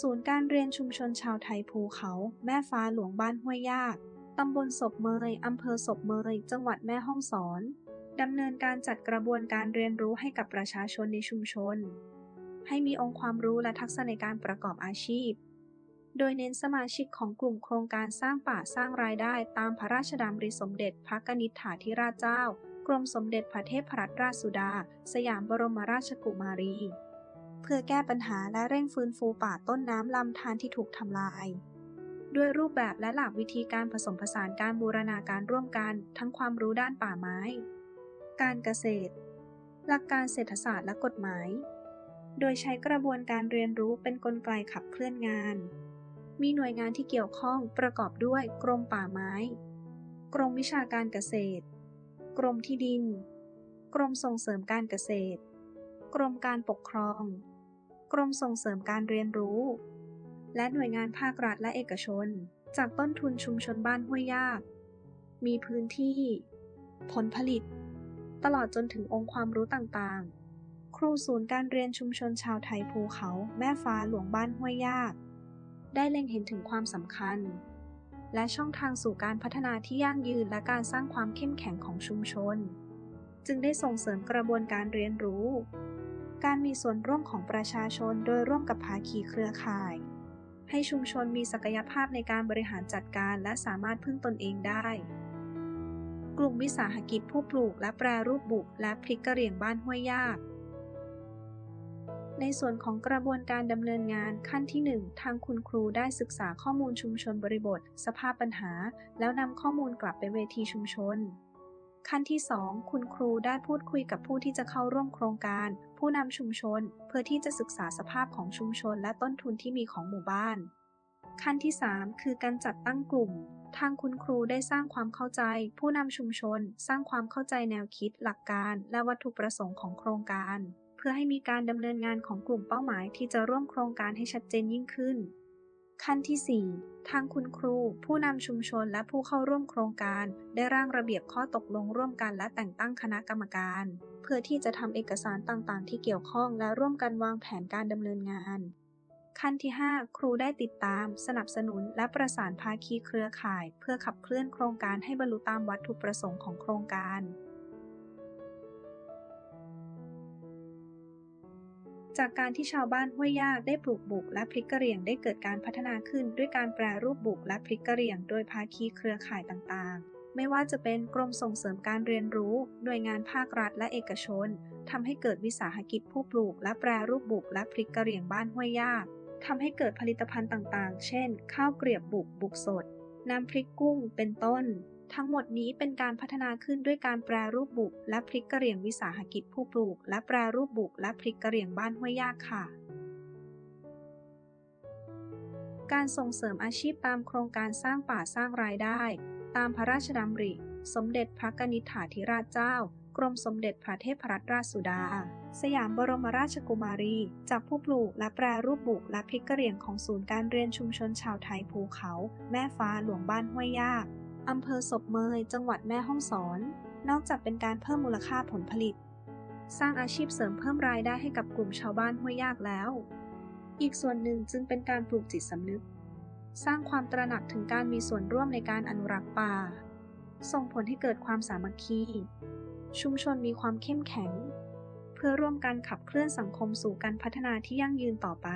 ศูนย์การเรียนชุมชนชาวไทยภูเขา แม่ฟ้าหลวงบ้านห้วยยาก ตำบลศพเมย อำเภอศพเมย จังหวัดแม่ฮ่องสอน ดำเนินการจัดกระบวนการเรียนรู้ให้กับประชาชนในชุมชน ให้มีองค์ความรู้และทักษะในการประกอบอาชีพ โดยเน้นสมาชิกของกลุ่มโครงการสร้างป่าสร้างรายได้ ตามพระราชดำริสมเด็จพระกนิษฐาธิราชเจ้า กรมสมเด็จพระเทพรัตนราชสุดา สยามบรมราชกุมารี เพื่อแก้ปัญหาและเร่งฟื้นฟูป่าต้นน้ำลำธารที่ถูกทำลาย ด้วยรูปแบบและหลักวิธีการผสมผสานการบูรณาการร่วมกันทั้งความรู้ด้านป่าไม้ การเกษตร หลักการเศรษฐศาสตร์และกฎหมาย โดยใช้กระบวนการเรียนรู้เป็นกลไกขับเคลื่อนงาน มีหน่วยงานที่เกี่ยวข้องประกอบด้วยกรมป่าไม้ กรมวิชาการเกษตร กรมที่ดิน กรมส่งเสริมการเกษตรกรมการปกครอง กรมส่งเสริมการเรียนรู้ และหน่วยงานภาครัฐและเอกชน จากต้นทุนชุมชนบ้านห้วยยาก มีพื้นที่ ผลผลิต ตลอดจนถึงองค์ความรู้ต่างๆ ครูศูนย์การเรียนชุมชนชาวไทยภูเขาแม่ฟ้าหลวงบ้านห้วยยาก ได้เล็งเห็นถึงความสำคัญ และช่องทางสู่การพัฒนาที่ยั่งยืนและการสร้างความเข้มแข็งของชุมชน จึงได้ส่งเสริมกระบวนการเรียนรู้ การมีส่วนร่วมของประชาชนโดยร่วมกับภาคีเครือข่าย ให้ชุมชนมีศักยภาพในการบริหารจัดการและสามารถพึ่งตนเองได้ กลุ่มวิสาหกิจผู้ปลูกและแปรรูปบุกและพริกกระเหรี่ยงบ้านห้วยยาก ในส่วนของกระบวนการดำเนินงานขั้นที่ 1 ทางคุณครูได้ศึกษาข้อมูลชุมชนบริบท สภาพปัญหา แล้วนำข้อมูลกลับไปเวทีชุมชน ขั้นที่ 2 คุณครูได้พูดคุยกับผู้ที่จะเข้าร่วมโครงการ ผู้นำชุมชน เพื่อที่จะศึกษาสภาพของชุมชนและต้นทุนที่มีของหมู่บ้าน ขั้นที่ 3 คือการจัดตั้งกลุ่ม ทางคุณครูได้สร้างความเข้าใจ ผู้นำชุมชน สร้างความเข้าใจแนวคิด หลักการ และวัตถุประสงค์ของโครงการ เพื่อให้มีการดำเนินงานของกลุ่มเป้าหมายที่จะร่วมโครงการให้ชัดเจนยิ่งขึ้น ขั้นที่ 4 ทางคุณครู ผู้นำชุมชนและผู้เข้าร่วมโครงการ ได้ร่างระเบียบข้อตกลงร่วมกันและแต่งตั้งคณะกรรมการ เพื่อที่จะทำเอกสารต่างๆ ที่เกี่ยวข้องและร่วมกันวางแผนการดำเนินงาน ขั้นที่ 5 ครูได้ติดตาม สนับสนุน และประสานภาคีเครือข่าย เพื่อขับเคลื่อนโครงการให้บรรลุตามวัตถุประสงค์ของโครงการ จากการที่ชาวบ้านห้วยยากได้ปลูกบุกและพริกกระเหรี่ยงได้เกิดการพัฒนาขึ้นด้วยการแปรรูปบุกและพริกกระเหรี่ยงโดยภาคีเครือข่ายต่างๆ ไม่ว่าจะเป็นกรมส่งเสริมการเรียนรู้ หน่วยงานภาครัฐและเอกชนทำให้เกิดวิสาหกิจผู้ปลูกและแปรรูปบุกและพริกกระเหรี่ยงบ้านห้วยยากทำให้เกิดผลิตภัณฑ์ต่างๆ เช่น ข้าวเกลียบบุกบุกสด น้ำพริกกุ้ง เป็นต้น ทั้งหมดนี้เป็นการพัฒนาขึ้นด้วยการแปรรูปบุก และพริกกระเหรี่ยงวิสาหกิจผู้ปลูก และแปรรูปบุก และพริกกระเหรี่ยงบ้านห้วยยากค่ะ การส่งเสริมอาชีพตามโครงการสร้างป่าสร้างรายได้ ตามพระราชดำริ สมเด็จพระกนิษฐาธิราชเจ้า กรมสมเด็จพระเทพรัตนราชสุดา สยามบรมราชกุมารี จากผู้ปลูกและแปรรูปบุก และพริกกระเหรี่ยงของศูนย์การเรียนชุมชนชาวไทยภูเขา แม่ฟ้าหลวงบ้านห้วยยาก อำเภอศพเมย จังหวัดแม่ฮ่องสอน นอกจากเป็นการเพิ่มมูลค่าผลผลิต สร้างอาชีพเสริมเพิ่มรายได้ให้กับกลุ่มชาวบ้านห้วยยากแล้ว อีกส่วนหนึ่งจึงเป็นการปลูกจิตสำนึก สร้างความตระหนักถึงการมีส่วนร่วมในการอนุรักษ์ป่า ส่งผลให้เกิดความสามัคคี ชุมชนมีความเข้มแข็ง เพื่อร่วมกันขับเคลื่อนสังคมสู่การพัฒนาที่ยั่งยืนต่อไป